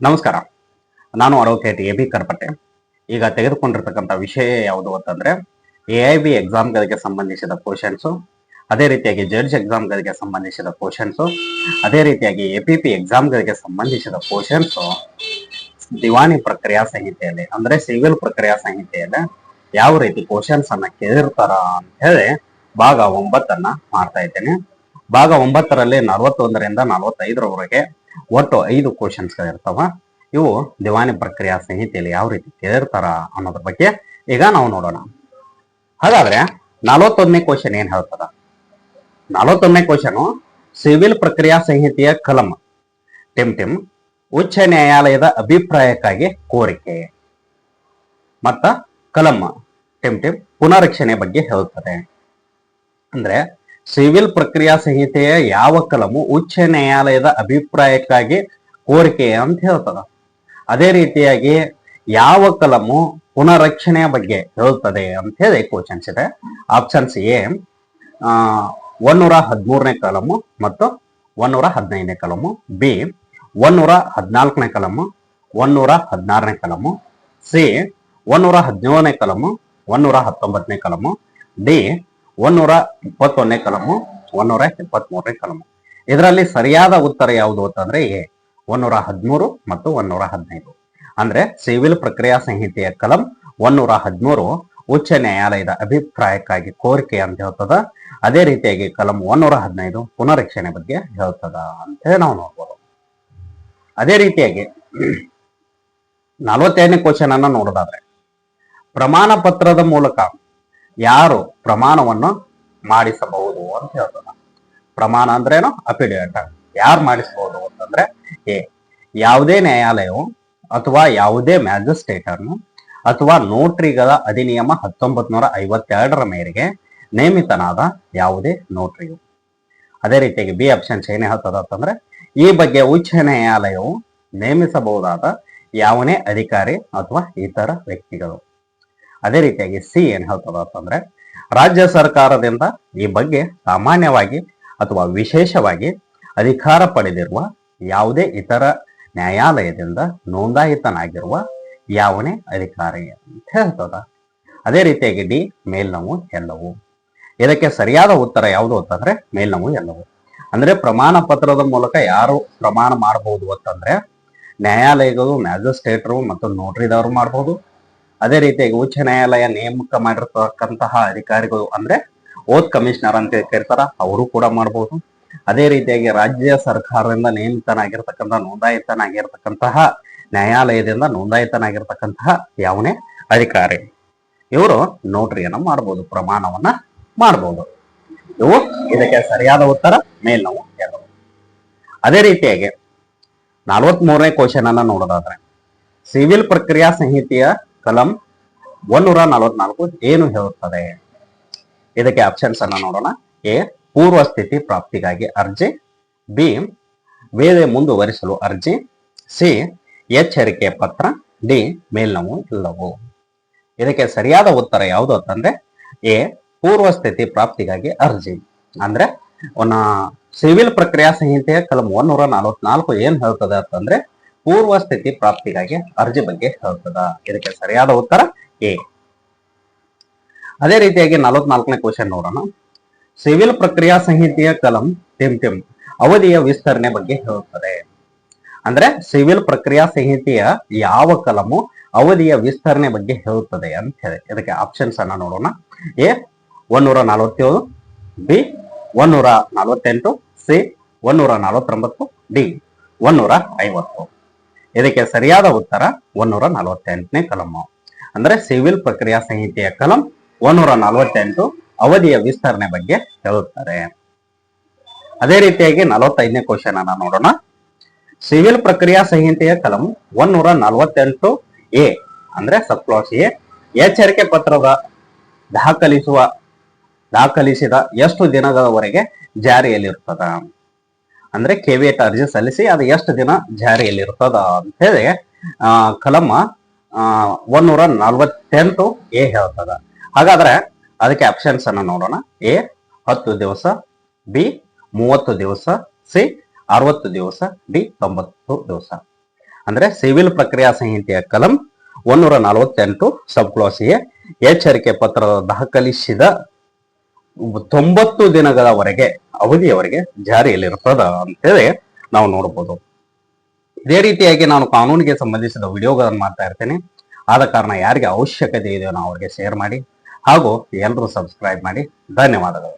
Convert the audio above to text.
ನಮಸ್ಕಾರ. ನಾನು ಅರೋಕೇಟ್ A B ಕರ್ಪಟ್ಟೆ. ಈಗ ತೆಗೆದುಕೊಂಡಿರ್ತಕ್ಕಂಥ ವಿಷಯ ಯಾವುದು ಅಂತಂದ್ರೆ ಎ ಐ ಬಿ ಎಕ್ಸಾಮ್ಗಳಿಗೆ ಸಂಬಂಧಿಸಿದ ಕ್ವಶನ್ಸು ಅದೇ ರೀತಿಯಾಗಿ ಜಡ್ಜ್ ಎಕ್ಸಾಮ್ಗಳಿಗೆ ಸಂಬಂಧಿಸಿದ ಕ್ವಶನ್ಸು ಅದೇ ರೀತಿಯಾಗಿ ಎ ಪಿ ಪಿ ಎಕ್ಸಾಮ್ಗಳಿಗೆ ಸಂಬಂಧಿಸಿದ ಕ್ವಶನ್ಸು ದಿವಾನಿ ಪ್ರಕ್ರಿಯಾ ಸಂಹಿತೆಯಲ್ಲಿ, ಅಂದ್ರೆ ಸಿವಿಲ್ ಪ್ರಕ್ರಿಯಾ ಸಂಹಿತೆಯಲ್ಲಿ ಯಾವ ರೀತಿ ಕ್ವಶನ್ಸ್ ಅನ್ನ ಕೇಳಿರ್ತಾರ ಅಂತ ಹೇಳಿ ಭಾಗ ಒಂಬತ್ತನ್ನ ಮಾಡ್ತಾ ಇದ್ದೇನೆ. ಭಾಗ ಒಂಬತ್ತರಲ್ಲಿ ನಲವತ್ತೊಂದರಿಂದ ನಲವತ್ತೈದರವರೆಗೆ ಒಟ್ಟು ಐದು ಕ್ವಶನ್ಸ್ ಇರ್ತಾವ. ಇವು ದಿವಾನಿ ಪ್ರಕ್ರಿಯಾ ಸಂಹಿತೆಯಲ್ಲಿ ಯಾವ ರೀತಿ ಕೇಳಿರ್ತಾರ ಅನ್ನೋದ್ರ ಬಗ್ಗೆ ಈಗ ನಾವು ನೋಡೋಣ. ಹಾಗಾದ್ರೆ ನಲವತ್ತೊಂದನೇ ಕ್ವಶನ್ ಏನ್ ಹೇಳ್ತದ? ನಲವತ್ತೊಂದನೇ ಕ್ವಶನ್ ಸಿವಿಲ್ ಪ್ರಕ್ರಿಯಾ ಸಂಹಿತೆಯ ಕಲಂ ಟಿಮ್ ಟಿಮ್, ಉಚ್ಚ ನ್ಯಾಯಾಲಯದ ಅಭಿಪ್ರಾಯಕ್ಕಾಗಿ ಕೋರಿಕೆ. ಮತ್ತ ಕಲಂ ಟಿಮ್ ಟಿಮ್ ಪುನರಕ್ಷಣೆ ಬಗ್ಗೆ ಹೇಳುತ್ತದೆ ಅಂದ್ರೆ ಸಿವಿಲ್ ಪ್ರಕ್ರಿಯಾ ಸಂಹಿತೆಯ ಯಾವ ಕಲಮು ಉಚ್ಚ ನ್ಯಾಯಾಲಯದ ಅಭಿಪ್ರಾಯಕ್ಕಾಗಿ ಕೋರಿಕೆ ಅಂತ ಹೇಳ್ತದ. ಅದೇ ರೀತಿಯಾಗಿ ಯಾವ ಕಲಮು ಪುನರಕ್ಷಣೆಯ ಬಗ್ಗೆ ಹೇಳುತ್ತದೆ ಅಂತ ಹೇಳಿ ಕ್ವಶನ್ಸ್ ಇದೆ. ಆಪ್ಷನ್ಸ್ ಎ ಒನ್ನೂರ ಹದಿಮೂರನೇ ಕಲಮು ಮತ್ತು ಒನ್ನೂರ ಹದಿನೈದನೇ ಕಲಮು. ಬಿ ಒನ್ನೂರ ಹದಿನಾಲ್ಕನೇ ಕಲಮು ಒನ್ನೂರ ಹದಿನಾರನೇ ಕಲಮು. ಸಿ ಒನ್ನೂರ ಹದಿನೇಳನೇ ಕಲಮು ಒನ್ನೂರ ಹತ್ತೊಂಬತ್ತನೇ ಕಲಮು. ಡಿ ಒನ್ನೂರ ಇಪ್ಪತ್ತೊಂದನೇ ಕಲಮು ಒನ್ನೂರ ಇಪ್ಪತ್ಮೂರನೇ ಕಲಮು. ಇದರಲ್ಲಿ ಸರಿಯಾದ ಉತ್ತರ ಯಾವುದು ಅಂತಂದ್ರೆ ಎ ಒಂದೂರ ಹದಿಮೂರು ಮತ್ತು ಒಂದೂರ ಹದಿನೈದು ಅಂದ್ರೆ ಸಿವಿಲ್ ಪ್ರಕ್ರಿಯಾ ಸಂಹಿತೆಯ ಕಲಂ ಒಂದೂರ ಹದಿಮೂರು ಉಚ್ಚ ನ್ಯಾಯಾಲಯದ ಅಭಿಪ್ರಾಯಕ್ಕಾಗಿ ಕೋರಿಕೆ ಅಂತ ಹೇಳ್ತದ. ಅದೇ ರೀತಿಯಾಗಿ ಕಲಂ ಒಂದೂರ ಹದಿನೈದು ಪುನರೀಕ್ಷಣೆ ಬಗ್ಗೆ ಹೇಳ್ತದ ಅಂತ ಹೇಳಿ ನಾವು ನೋಡ್ಬೋದು. ಅದೇ ರೀತಿಯಾಗಿ ನಲವತ್ತೆರಡನೇ ಕ್ವಶನ್ ಅನ್ನ ನೋಡೋದಾದ್ರೆ ಪ್ರಮಾಣ ಪತ್ರದ ಮೂಲಕ ಯಾರು ಪ್ರಮಾಣವನ್ನು ಮಾಡಿಸಬಹುದು ಅಂತ ಹೇಳ್ತದ ಪ್ರಮಾಣ ಅಂದ್ರೇನು ಅಫಿಡೇಟ್ ಯಾರು ಮಾಡಿಸಬಹುದು ಅಂತಂದ್ರೆ ಎ. ಯಾವುದೇ ನ್ಯಾಯಾಲಯವು ಅಥವಾ ಯಾವುದೇ ಮ್ಯಾಜಿಸ್ಟ್ರೇಟರ್ನು ಅಥವಾ ನೋಟ್ರಿಗಳ ಅಧಿನಿಯಮ ಹತ್ತೊಂಬತ್ ನೂರ ಐವತ್ತೆರಡರ ಮೇರೆಗೆ ನೇಮಿತನಾದ ಯಾವುದೇ ನೋಟ್ರಿಯು. ಅದೇ ರೀತಿಯಾಗಿ ಬಿ ಆಪ್ಷನ್ ಏನೇ ಹೇಳ್ತದ ಅಂತಂದ್ರೆ ಈ ಬಗ್ಗೆ ಉಚ್ಚ ನ್ಯಾಯಾಲಯವು ನೇಮಿಸಬಹುದಾದ ಯಾವನೇ ಅಧಿಕಾರಿ ಅಥವಾ ಇತರ ವ್ಯಕ್ತಿಗಳು. ಅದೇ ರೀತಿಯಾಗಿ ಸಿ ಏನ್ ಹೇಳ್ತದ ಅಂತಂದ್ರೆ ರಾಜ್ಯ ಸರ್ಕಾರದಿಂದ ಈ ಬಗ್ಗೆ ಸಾಮಾನ್ಯವಾಗಿ ಅಥವಾ ವಿಶೇಷವಾಗಿ ಅಧಿಕಾರ ಪಡೆದಿರುವ ಯಾವುದೇ ಇತರ ನ್ಯಾಯಾಲಯದಿಂದ ನೋಂದಾಯಿತನಾಗಿರುವ ಯಾವನೇ ಅಧಿಕಾರಿ ಅಂತ ಹೇಳ್ತದ. ಅದೇ ರೀತಿಯಾಗಿ ಡಿ, ಮೇಲ್ನವು ಎಲ್ಲವು. ಇದಕ್ಕೆ ಸರಿಯಾದ ಉತ್ತರ ಯಾವುದು ಅಂತಂದ್ರೆ ಮೇಲ್ನೋವು ಎಲ್ಲವು. ಅಂದ್ರೆ ಪ್ರಮಾಣ ಪತ್ರದ ಮೂಲಕ ಯಾರು ಪ್ರಮಾಣ ಮಾಡಬಹುದು ಅಂತಂದ್ರೆ, ನ್ಯಾಯಾಲಯಗಳು, ಮ್ಯಾಜಿಸ್ಟ್ರೇಟರು ಮತ್ತು ನೋಟ್ರಿದವರು ಮಾಡಬಹುದು ಅದೇ ರೀತಿಯಾಗಿ ಉಚ್ಚ ನ್ಯಾಯಾಲಯ ನೇಮಕ ಮಾಡಿರ್ತಕ್ಕಂತಹ ಅಧಿಕಾರಿಗಳು ಅಂದ್ರೆ ಓತ್ ಕಮಿಷನರ್ ಅಂತ ಕರೀತಾರ ಅವರು ಕೂಡ ಮಾಡಬಹುದು ಅದೇ ರೀತಿಯಾಗಿ ರಾಜ್ಯ ಸರ್ಕಾರದಿಂದ ನೇಮಿತನಾಗಿರ್ತಕ್ಕಂಥ, ನೋಂದಾಯಿತನಾಗಿರ್ತಕ್ಕಂತಹ, ನ್ಯಾಯಾಲಯದಿಂದ ನೋಂದಾಯಿತನಾಗಿರ್ತಕ್ಕಂತಹ ಯಾವನೇ ಅಧಿಕಾರಿ. ಇವರು ನೋಟ್ರಿಯನ್ನ ಮಾಡಬಹುದು ಪ್ರಮಾಣವನ್ನ ಮಾಡಬಹುದು ಇವು ಇದಕ್ಕೆ ಸರಿಯಾದ ಉತ್ತರ, ಮೇಲ್ನೋವು ಹೇಳಬಹುದು ಅದೇ ರೀತಿಯಾಗಿ ನಲವತ್ತ್ ಮೂರನೇ ಕ್ವಶನ್ ಅನ್ನ ನೋಡೋದಾದ್ರೆ, ಸಿವಿಲ್ ಪ್ರಕ್ರಿಯಾ ಸಂಹಿತೆಯ ಕಲಂ ಒನ್ನೂರ ನಲವತ್ನಾಲ್ಕು ಏನು ಹೇಳುತ್ತದೆ? ಇದಕ್ಕೆ ಆಪ್ಷನ್ಸ್ ಅನ್ನ ನೋಡೋಣ. ಎ, ಪೂರ್ವ ಸ್ಥಿತಿ ಪ್ರಾಪ್ತಿಗಾಗಿ ಅರ್ಜಿ. ಬಿ, ವೇಳೆ ಮುಂದುವರಿಸಲು ಅರ್ಜಿ. ಸಿ, ಎಚ್ಚರಿಕೆ ಪತ್ರ. ಡಿ, ಮೇಲ್ನೋವು ಇಲ್ಲವು? ಇದಕ್ಕೆ ಸರಿಯಾದ ಉತ್ತರ ಯಾವುದು ಅಂತಂದ್ರೆ, ಎ, ಪೂರ್ವ ಸ್ಥಿತಿ ಪ್ರಾಪ್ತಿಗಾಗಿ ಅರ್ಜಿ. ಅಂದ್ರೆ ಒನ್ನ ಸಿವಿಲ್ ಪ್ರಕ್ರಿಯಾ ಸಂಹಿತೆಯ ಕಲಂ ಒನ್ನೂರ ನಲವತ್ನಾಲ್ಕು ಏನ್ ಹೇಳ್ತದೆ ಅಂತಂದ್ರೆ ಪೂರ್ವ ಸ್ಥಿತಿ ಪ್ರಾಪ್ತಿಗಾಗಿ ಅರ್ಜಿ ಬಗ್ಗೆ ಹೇಳ್ತದ. ಇದಕ್ಕೆ ಸರಿಯಾದ ಉತ್ತರ ಎ. ಅದೇ ರೀತಿಯಾಗಿ ನಲವತ್ನಾಲ್ಕನೇ ಕ್ವಶನ್ ನೋಡೋಣ. ಸಿವಿಲ್ ಪ್ರಕ್ರಿಯಾ ಸಂಹಿತೆಯ ಕಲಂ ಟಿಮ್ ಅವಧಿಯ ವಿಸ್ತರಣೆ ಬಗ್ಗೆ ಹೇಳುತ್ತದೆ ಅಂದ್ರೆ ಸಿವಿಲ್ ಪ್ರಕ್ರಿಯಾ ಸಂಹಿತೆಯ ಯಾವ ಕಲಮು ಅವಧಿಯ ವಿಸ್ತರಣೆ ಬಗ್ಗೆ ಹೇಳುತ್ತದೆ ಅಂತ ಹೇಳಿ. ಇದಕ್ಕೆ ಆಪ್ಷನ್ಸ್ ಅನ್ನ ನೋಡೋಣ. ಎ ಒನ್ನೂರ ನಲವತ್ತೇಳು ಬಿ ಒನ್ನೂರ ನಲವತ್ತೆಂಟು ಸಿ ಒನ್ನೂರ ನಲವತ್ತೊಂಬತ್ತು ಡಿ ಒನ್ನೂರ ಐವತ್ತು ಇದಕ್ಕೆ ಸರಿಯಾದ ಉತ್ತರ ಒನ್ನೂರ ನಲವತ್ತೆಂಟನೇ ಕಲಮು ಅಂದ್ರೆ ಸಿವಿಲ್ ಪ್ರಕ್ರಿಯಾ ಸಂಹಿತೆಯ ಕಲಂ ಒನ್ನೂರ ನಲವತ್ತೆಂಟು ಅವಧಿಯ ವಿಸ್ತರಣೆ ಬಗ್ಗೆ ಹೇಳುತ್ತಾರೆ. ಅದೇ ರೀತಿಯಾಗಿ ನಲವತ್ತೈದನೇ ಕ್ವಶನ್ ಅನ್ನ ನೋಡೋಣ. ಸಿವಿಲ್ ಪ್ರಕ್ರಿಯಾ ಸಂಹಿತೆಯ ಕಲಂ ಒನ್ನೂರ ನಲವತ್ತೆಂಟು ಎ, ಅಂದ್ರೆ ಸಬ್ಕ್ಲಾಸ್ ಎ. ಎಚ್ಚರಿಕೆ ಪತ್ರದ ದಾಖಲಿಸುವ, ದಾಖಲಿಸಿದ ಎಷ್ಟು ದಿನಗಳವರೆಗೆ ಜಾರಿಯಲ್ಲಿರ್ತದ? ಅಂದ್ರೆ ಕೆವಿಯಟ್ ಅರ್ಜಿ ಸಲ್ಲಿಸಿ ಅದು ಎಷ್ಟು ದಿನ ಜಾರಿಯಲ್ಲಿರ್ತದ ಅಂತ ಹೇಳಿ, ಆ ಕಲಂ ಒನ್ನೂರ ನಲ್ವತ್ತೆಂಟು ಎ ಹೇಳ್ತದ. ಹಾಗಾದ್ರೆ ಅದಕ್ಕೆ ಆಪ್ಷನ್ಸ್ ಅನ್ನ ನೋಡೋಣ. ಎ, ಹತ್ತು ದಿವಸ, ಬಿ, ಮೂವತ್ತು ದಿವಸ, ಸಿ, ಅರವತ್ತು ದಿವಸ, ಡಿ, ತೊಂಬತ್ತು ದಿವಸ. ಅಂದ್ರೆ ಸಿವಿಲ್ ಪ್ರಕ್ರಿಯಾ ಸಂಹಿತೆಯ ಕಲಂ, ಒಂದೂರ ನಲವತ್ತೆಂಟು, ಸಬ್ ಕ್ಲಾಸ್ ಎ, ಎಚ್ಚರಿಕೆ ಪತ್ರದ ದಾಖಲಿಸಿದ ತೊಂಬತ್ತು ದಿನಗಳವರೆಗೆ, ಅವಧಿಯವರೆಗೆ ಜಾರಿಯಲ್ಲಿರುತ್ತದ ಅಂತೇಳಿ ನಾವು ನೋಡಬಹುದು ಇದೇ ರೀತಿಯಾಗಿ ನಾನು ಕಾನೂನಿಗೆ ಸಂಬಂಧಿಸಿದ ವಿಡಿಯೋಗಳನ್ನು ಮಾಡ್ತಾ ಇರ್ತೇನೆ. ಆದ ಕಾರಣ ಯಾರಿಗೆ ಅವಶ್ಯಕತೆ ಇದೆಯೋ ನಾವು ಅವ್ರಿಗೆ ಶೇರ್ ಮಾಡಿ ಹಾಗೂ ಎಲ್ಲರೂ ಸಬ್ಸ್ಕ್ರೈಬ್ ಮಾಡಿ. ಧನ್ಯವಾದಗಳು.